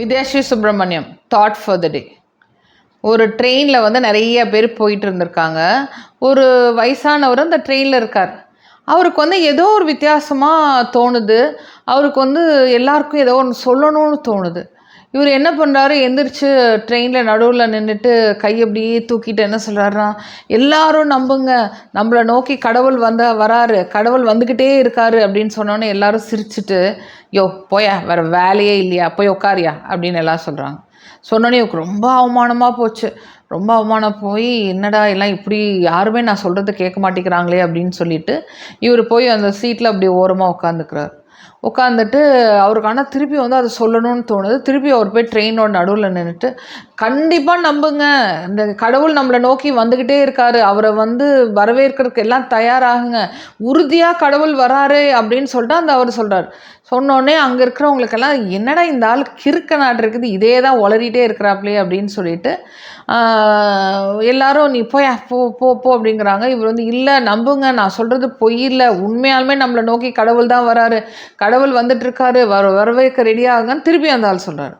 Vidyashree Subramaniam thought for the day ஒரு ட்ரெயினில் வந்து நிறைய பேர் போயிட்டு இருந்திருக்காங்க. ஒரு வயசானவர் அந்த ட்ரெயினில் இருக்கார். அவருக்கு வந்து ஏதோ ஒரு வித்தியாசமாக தோணுது. அவருக்கு வந்து எல்லாருக்கும் ஏதோ ஒன்று சொல்லணும்னு தோணுது. இவர் என்ன பண்ணுறாரு எந்திரிச்சு ட்ரெயினில் நடுவில் நின்றுட்டு கை அப்படியே தூக்கிட்டு என்ன சொல்கிறாருன்னா எல்லாரும் நம்புங்க. நம்மளை நோக்கி கடவுள் வந்த வராரு. கடவுள் வந்துக்கிட்டே இருக்காரு அப்படின்னு சொன்னோன்னே எல்லாரும் சிரிச்சிட்டு யோ போயா. வேறு வேலையே இல்லையா? போய் உட்காரியா? அப்படின்னு எல்லாம் சொல்கிறாங்க சொன்னோன்னே இவருக்கு ரொம்ப அவமானமாக போச்சு. ரொம்ப அவமானம் போய் என்னடா எல்லாம் இப்படி? யாருமே நான் சொல்கிறத கேட்க மாட்டேங்கிறாங்களே அப்படின்னு சொல்லிட்டு இவர் போய் அந்த சீட்டில் அப்படி ஓரமாக உட்காந்துக்கிறார் உட்காந்துட்டு அவருக்கு ஆனால் திருப்பி வந்து அதை சொல்லணும்னு தோணுது. திருப்பி அவர் போய் ட்ரெயினோட நடுவில் நின்றுட்டு கண்டிப்பாக நம்புங்க. இந்த கடவுள் நம்மளை நோக்கி வந்துக்கிட்டே இருக்காரு. அவரை வந்து வரவேற்கிறதுக்கு எல்லாம் தயாராகுங்க. உறுதியாக கடவுள் வராரு அப்படின்னு சொல்லிட்டு அந்த அவர் சொல்கிறார் சொன்னோடனே அங்கே இருக்கிறவங்களுக்கெல்லாம் என்னடா இந்த ஆள் கிறுக்க நாட்டு இருக்குது. இதே தான் உளறிட்டே இருக்கிறாப்லே அப்படின்னு சொல்லிட்டு எல்லாரும் நீ போய் போ போ போ அப்படிங்கிறாங்க. இவர் வந்து இல்லை நம்புங்க. நான் சொல்கிறது பொய் இல்லை. உண்மையாலுமே நம்மளை நோக்கி கடவுள் தான் வராரு. கடவுள் வந்துட்டுருக்காரு வர வரவேற்க ரெடியாகுங்கன்னு திருப்பி அந்த ஆள் சொல்கிறாரு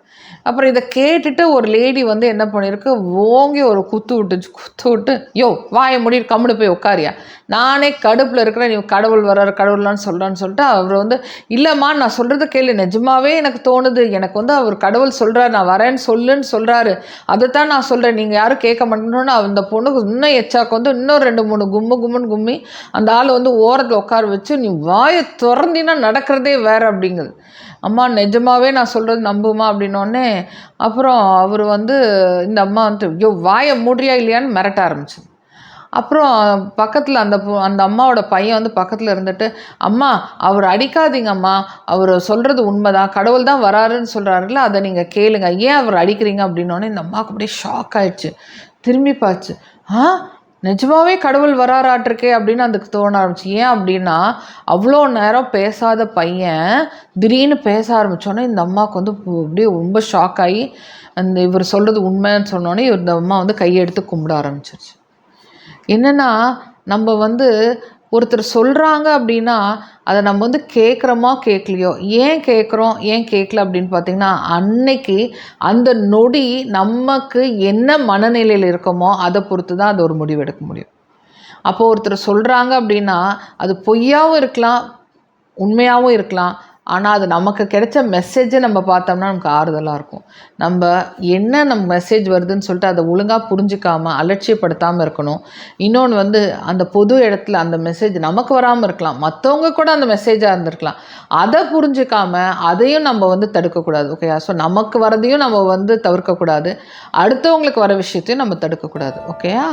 அப்புறம் இதை கேட்டுட்டு ஒரு லேடி வந்து என்ன பண்ணியிருக்கு ஓங்கி ஒரு குத்து விட்டுச்சு குத்து விட்டு யோ வாயை முடி கம்முனு போய் உட்காரியா? நானே கடுப்பில் இருக்கிறேன் நீ கடவுள் வர்றாரு கடவுள்லான்னு சொல்கிறான்னு சொல்லிட்டு அவர் வந்து இல்லைம்மா நான் சொல்கிறத கேளு. நிஜமாவே எனக்கு தோணுது. எனக்கு வந்து அவர் கடவுள் சொல்கிறார் நான் வரேன்னு சொல்லுன்னு சொல்கிறாரு அதை தான் நான் சொல்கிறேன் நீங்கள் யாரும் கேட்க மாட்டேன்னு அந்த பொண்ணுக்கு இன்னும் எச்சாக்கு வந்து இன்னும் ரெண்டு மூணு கும்மு கும்முன்னு கும்மி அந்த ஆள் வந்து ஓரத்தில் உட்கார வச்சு நீ வாயை திறந்தினா நடக்கிறதே வேறு அப்படிங்குது. அம்மா நிஜமாவே நான் சொல்கிறது நம்புமா? அப்படின்னோடனே அப்புறம் அவர் வந்து இந்த அம்மா வந்து ஐயோ வாயை மூடியா இல்லையான்னு மிரட்ட ஆரம்பிச்சது. அப்புறம் பக்கத்தில் அந்த அந்த அம்மாவோட பையன் வந்து பக்கத்தில் இருந்துட்டு அம்மா அவர் அடிக்காதீங்க அம்மா அவர் சொல்கிறது உண்மைதான். கடவுள் தான் வராருன்னு சொல்கிறாருல்ல அதை நீங்கள் கேளுங்க. ஏன் அவர் அடிக்கிறீங்க? அப்படின்னோடனே இந்த அம்மாவுக்கு அப்படியே ஷாக் ஆயிடுச்சு. திரும்பி பார்த்து ஆ? நிஜமாவே கடவுள் வராராட்டிருக்கே அப்படின்னு அதுக்கு தோண ஆரம்பிச்சு. ஏன் அப்படின்னா அவ்வளோ நேரம் பேசாத பையன் திடீர்னு பேச ஆரம்பித்தோன்னே இந்த அம்மாவுக்கு வந்து அப்படியே ரொம்ப ஷாக் ஆகி அந்த இவர் சொல்கிறது உண்மைன்னு சொன்னோன்னே இந்த அம்மா வந்து கையெடுத்து கும்பிட ஆரம்பிச்சிருச்சு. என்னென்னா நம்ம வந்து ஒருத்தர் சொல்கிறாங்க அப்படின்னா அதை நம்ம வந்து கேட்குறோமா கேட்கலையோ ஏன் கேட்குறோம் ஏன் கேட்கல அப்படின்னு பார்த்திங்கன்னா அன்னைக்கு அந்த நொடி நமக்கு என்ன மனநிலையில் இருக்கோமோ அதை பொறுத்து தான் அது ஒரு முடிவு எடுக்க முடியும். அப்போது ஒருத்தர் சொல்கிறாங்க அப்படின்னா அது பொய்யாகவும் இருக்கலாம் உண்மையாகவும் இருக்கலாம். ஆனால் அது நமக்கு கிடைச்ச மெசேஜை நம்ம பார்த்தோம்னா நமக்கு ஆறுதலாக இருக்கும். நம்ம என்ன நம்ம மெசேஜ் வருதுன்னு சொல்லிட்டு அதை ஒழுங்காக புரிஞ்சிக்காமல் அலட்சியப்படுத்தாமல் இருக்கணும். இன்னொன்று வந்து அந்த பொது இடத்துல அந்த மெசேஜ் நமக்கு வராமல் இருக்கலாம். மற்றவங்க கூட அந்த மெசேஜாக இருந்திருக்கலாம். அதை புரிஞ்சிக்காமல் அதையும் நம்ம வந்து தடுக்கக்கூடாது. ஓகேயா ஸோ நமக்கு வரதையும் நம்ம வந்து தவிர்க்கக்கூடாது. அடுத்தவங்களுக்கு வர விஷயத்தையும் நம்ம தடுக்கக்கூடாது. ஓகேயா